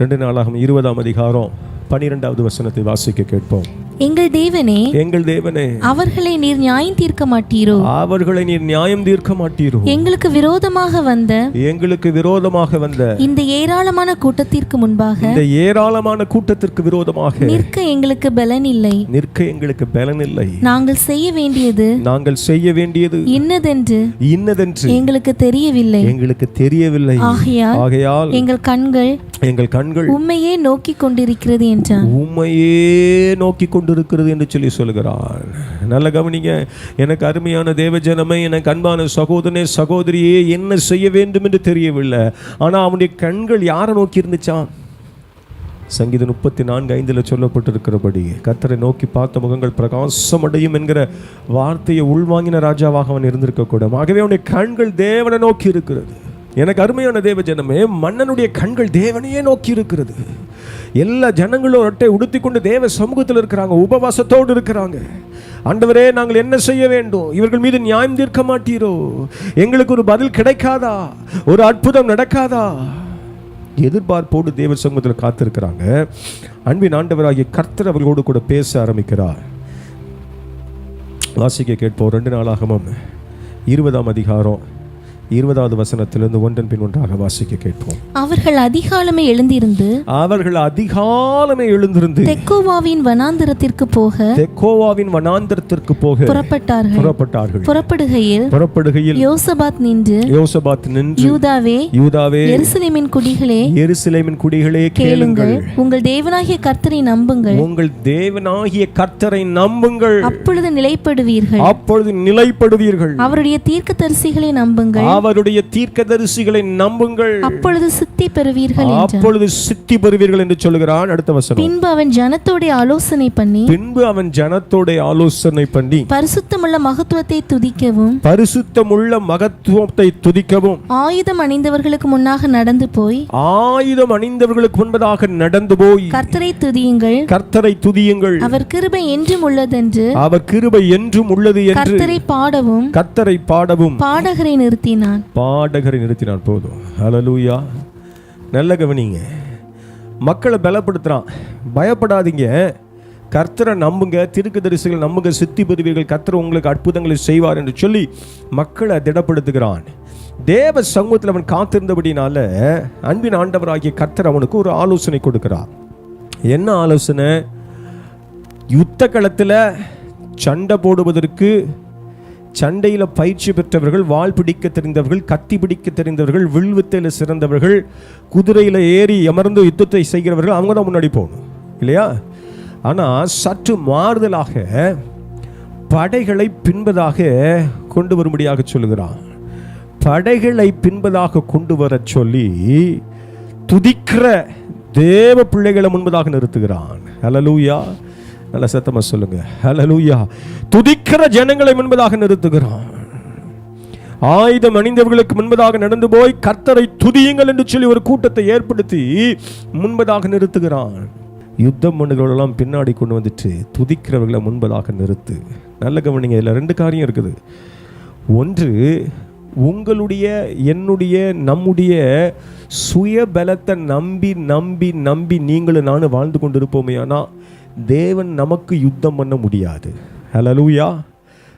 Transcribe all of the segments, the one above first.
ரெண்டு நாளாகும் இருபதாம் அதிகாரம் பனிரெண்டாவது வசனத்தை வாசிக்க கேட்போம். எங்கள் தேவனே எங்கள் தேவனே அவர்களை நீர் நியாயம் தீர்க்க மாட்டீரோ? அவர்களை நீர் நியாயம் தீர்க்க மாட்டீரோ? எங்களுக்கு விரோதமாக வந்த எங்களுக்கு விரோதமாக வந்த இந்த ஏராளமான கூட்டத்திற்கு முன்பாக இந்த ஏராளமான கூட்டத்திற்கு விரோதமாக நிற்க எங்களுக்கு பலன் இல்லை. நிற்க எங்களுக்கு பலன் இல்லை. நாங்கள் செய்ய வேண்டியது நாங்கள் செய்ய வேண்டியது இன்னதென்று இன்னதென்று எங்களுக்கு தெரியவில்லை. எங்களுக்கு தெரியவில்லை. ஆகையால் ஆகையால் எங்கள் கண்கள் எங்கள் கண்கள் உண்மையே நோக்கி கொண்டிருக்கிறது என்றான். உண்மையே நோக்கி கொண்டிருக்கிறது என்று சொல்லி சொல்கிறார் நல்ல கவனிங்க எனக்கு அருமையான தேவஜனமே எனக்கு அன்பான சகோதரனே சகோதரியே என்ன செய்ய வேண்டும் என்று தெரியவில்லை. ஆனால் அவனுடைய கண்கள் யாரை நோக்கி இருந்துச்சான் சங்கீதம் முப்பத்தி நான்கு ஐந்தில் சொல்லப்பட்டிருக்கிறபடி கத்தரை நோக்கி பார்த்த முகங்கள் பிரகாசமடையும் என்கிற வார்த்தையை உள்வாங்கின ராஜாவாக அவன் இருந்திருக்கக்கூடும். ஆகவே அவனுடைய கண்கள் தேவனை நோக்கி இருக்கிறது. எனக்கு அருமையான தேவ ஜனமே மன்னனுடைய கண்கள் தேவனையே நோக்கி இருக்கிறது. எல்லா ஜனங்களும் ரொட்டை உடுத்தி கொண்டு தேவ சமூகத்தில் இருக்கிறாங்க உபவாசத்தோடு இருக்கிறாங்க. ஆண்டவரே நாங்கள் என்ன செய்ய வேண்டும்? இவர்கள் மீது நியாயம் தீர்க்க மாட்டீரோ? எங்களுக்கு ஒரு பதில் கிடைக்காதா? ஒரு அற்புதம் நடக்காதா? எதிர்பார்ப்போடு தேவ சமூகத்தில் காத்திருக்கிறாங்க. அன்பின் ஆண்டவராகிய கர்த்தர் அவர்களோடு கூட பேச ஆரம்பிக்கிறார். வாசிக்க கேட்போம். ரெண்டு நாளாகவும் இருபதாம் அதிகாரம். இருபதாவது வசனத்திலிருந்து ஒன்றன் பின் ஒன்றாக வாசிக்க கேட்போம். அவர்கள் அதிகாலமே எழுந்திருந்து அவர்கள் அதிகாலமே எழுந்திருந்து தெக்கோவாவின் வனாந்திரத்திற்கு போக தெக்கோவாவின் வனாந்தரத்திற்கு போக புறப்பட்டார்கள். புறப்பட்டார்கள். புறப்படுகையில் புறப்படுகையில் யோசபாத் நின்று யோசபாத் நின்று யூதாவே யூதாவே எருசலேமின் குடிகளே எருசலேமின் குடிகளே கேளுங்கள். உங்கள் தேவனாகிய கர்த்தரை நம்புங்கள். உங்கள் தேவனாகிய கர்த்தரை நம்புங்கள். அப்பொழுது நிலைப்படுவீர்கள். அப்பொழுது நிலைப்படுவீர்கள். அவருடைய தீர்க்கதரிசிகளை நம்புங்கள். அவருடைய தீர்க்கதரிசிகளை நம்புங்கள். அப்பொழுது சித்தி பெறுவீர்கள் அப்பொழுது சித்தி பெறுவீர்கள் என்று சொல்கிறான் அடுத்த வசனம். பின்பு அவன் ஜனத்தோட ஆலோசனை பண்ணி பின்பு அவன் ஜனத்தோட ஆலோசனை பண்ணி பரிசுத்தமுள்ள மகத்துவத்தை துதிக்கவும் பரிசுத்தமுள்ள மகத்துவத்தை துதிக்கவும் ஆயுதம் அணிந்தவர்களுக்கு முன்னாக நடந்து போய் ஆயுதம் அணிந்தவர்களுக்கு முன்பதாக நடந்து போய் கர்த்தரை துதியுங்கள். கர்த்தரை துதியுங்கள். அவர் கிருபை என்றும் உள்ளதென்று அவர் கிருபை என்றும் உள்ளது என்று கர்த்தரை பாடவும் கர்த்தரை பாடவும். பாடகரை நிறுத்தினான். பாடகரை நிறுத்தினான் போதும். ஹலலூயா நல்ல கவனிங்க. மக்களை பலப்படுத்துகிறான் பயப்படாதீங்க. கர்த்தரை நம்புங்க திருக்கு தரிசிகள் நம்புங்க சித்தி பெறுவீர்கள் கர்த்தர் உங்களுக்கு அற்புதங்களை செய்வார் என்று சொல்லி மக்களை திடப்படுத்துகிறான். தேவ சமூகத்தில் அவன் காத்திருந்தபடினால அன்பின் ஆண்டவராகிய கர்த்தர் அவனுக்கு ஒரு ஆலோசனை கொடுக்கிறார். என்ன ஆலோசனை? யுத்த களத்தில் சண்டை போடுவதற்கு சண்டையில் பயிற்சி பெற்றவர்கள் வாள் பிடிக்க தெரிந்தவர்கள் கத்தி பிடிக்க தெரிந்தவர்கள் வில்வித்தையில் சிறந்தவர்கள் குதிரையில் ஏறி அமர்ந்து யுத்தத்தை செய்கிறவர்கள் அவங்க தான் முன்னாடி போகணும். இல்லையா? ஆனால் சற்று மாறுதலாக படைகளை பின்பதாக கொண்டு வரும்படியாக சொல்லுகிறான். படைகளை பின்பதாக கொண்டு வரச் சொல்லி துதிக்கிற தேவ பிள்ளைகளை முன்பதாக நிறுத்துகிறான். அலலூயா நல்ல சத்தமா சொல்லுங்க. ஹலலூயா துதிக்கிற ஜனங்களை முன்பதாக நிறுத்துகிறான் ஆயுதம் அணிந்தவர்களுக்கு முன்பதாக நடந்து போய் கர்த்தரை துதியுங்கள் என்று சொல்லி ஒரு கூட்டத்தை ஏற்படுத்தி முன்பதாக நிறுத்துகிறான். யுத்தம் பண்ணுகிறவர்களெல்லாம் பின்னாடி கொண்டு வந்துட்டு துதிக்கிறவர்களை முன்பதாக நிறுத்து. நல்ல கவனிங்க இதில் ரெண்டு காரியம் இருக்குது. ஒன்று உங்களுடைய என்னுடைய நம்முடைய சுய பலத்தை நம்பி நம்பி நம்பி நீங்களும் நானும் வாழ்ந்து கொண்டிருப்போமே ஆனால் தேவன் நமக்கு யுத்தம் பண்ண முடியாது. ஹலலூயா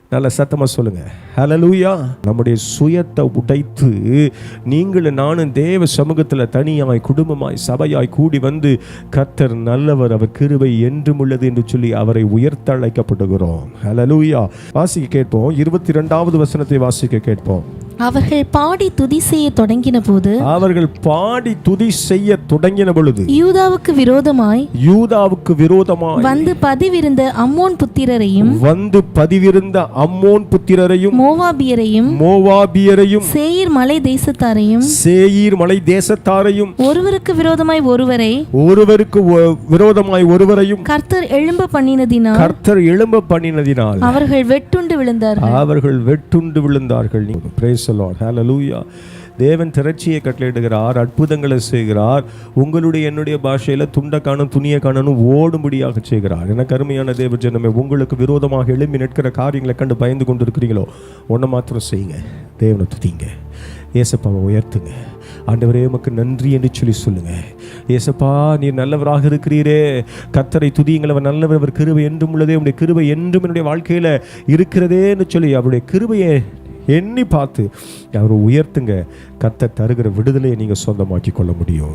நல்ல சத்தமாக சொல்லுங்க. ஹலலூயா நம்முடைய சுயத்தை உடைத்து நீங்களும் நானும் தேவ சமூகத்தில் தனியாய் குடும்பமாய் சபையாய் கூடி வந்து கர்த்தர் நல்லவர் அவர் கிருபை என்றும் உள்ளது என்று சொல்லி அவரை உயர்த்த அழைக்கப்படுகிறோம் ஹலலூயா வாசிக்க கேட்போம். இருபத்தி ரெண்டாவது வசனத்தை வாசிக்க கேட்போம். அவர்கள் பாடி துதி செய்ய தொடங்கின போது அவர்கள் பாடி துதி செய்ய தொடங்கின பொழுது யூதாவுக்கு விரோதமாய் யூதாவுக்கு விரோதமாய் வந்து பதிவிருந்த அம்மோன் புத்திரரையும் வந்து பதிவிருந்த அம்மோன் புத்திரரையும் மோவாபியரையும் மோவாபியரையும் சேயீர் மலை தேசத்தாரையும் சேயீர் மலை தேசத்தாரையும் ஒருவருக்கு விரோதமாய் ஒருவரை ஒருவருக்கு விரோதமாய் ஒருவரையும் கர்த்தர் எழும்ப பண்ணினதினால் கர்த்தர் எழும்ப பண்ணினதினால் அவர்கள் வெட்டுண்டு விழுந்தார்கள். அவர்கள் வெட்டுண்டு விழுந்தார்கள். Praise லார்ட் ஹேல லூயா தேவன் திரட்சியை கட்டளையிடுகிறார் அற்புதங்களை செய்கிறார். உங்களுடைய என்னுடைய பாஷையில் துண்டை காணும் துணியை காணணும் ஓடும்படியாக செய்கிறார். என கருமையான தேவ ஜனமே உங்களுக்கு விரோதமாக எழுப்பி நிற்கிற காரியங்களை கண்டு பயந்து கொண்டு இருக்கிறீங்களோ ஒன்றை மாத்திரம் செய்யுங்க. தேவனை துதிங்க. ஏசப்பாவை உயர்த்துங்க. ஆண்டவரே உமக்கு நன்றி என்று சொல்லி சொல்லுங்க. ஏசப்பா நீர் நல்லவராக இருக்கிறீரே. கத்தரை துதியுங்கள் அவர் நல்லவர் அவர் கிருவை என்றும் உள்ளதே. உடைய கிருவை என்றும் என்னுடைய வாழ்க்கையில் இருக்கிறதே என்று சொல்லி அவருடைய கிருவையை எண்ணி பார்த்து அவரை உயர்த்துங்க. கத்தை தருகிற விடுதலையை நீங்கள் சொந்தமாக்கி கொள்ள முடியும்.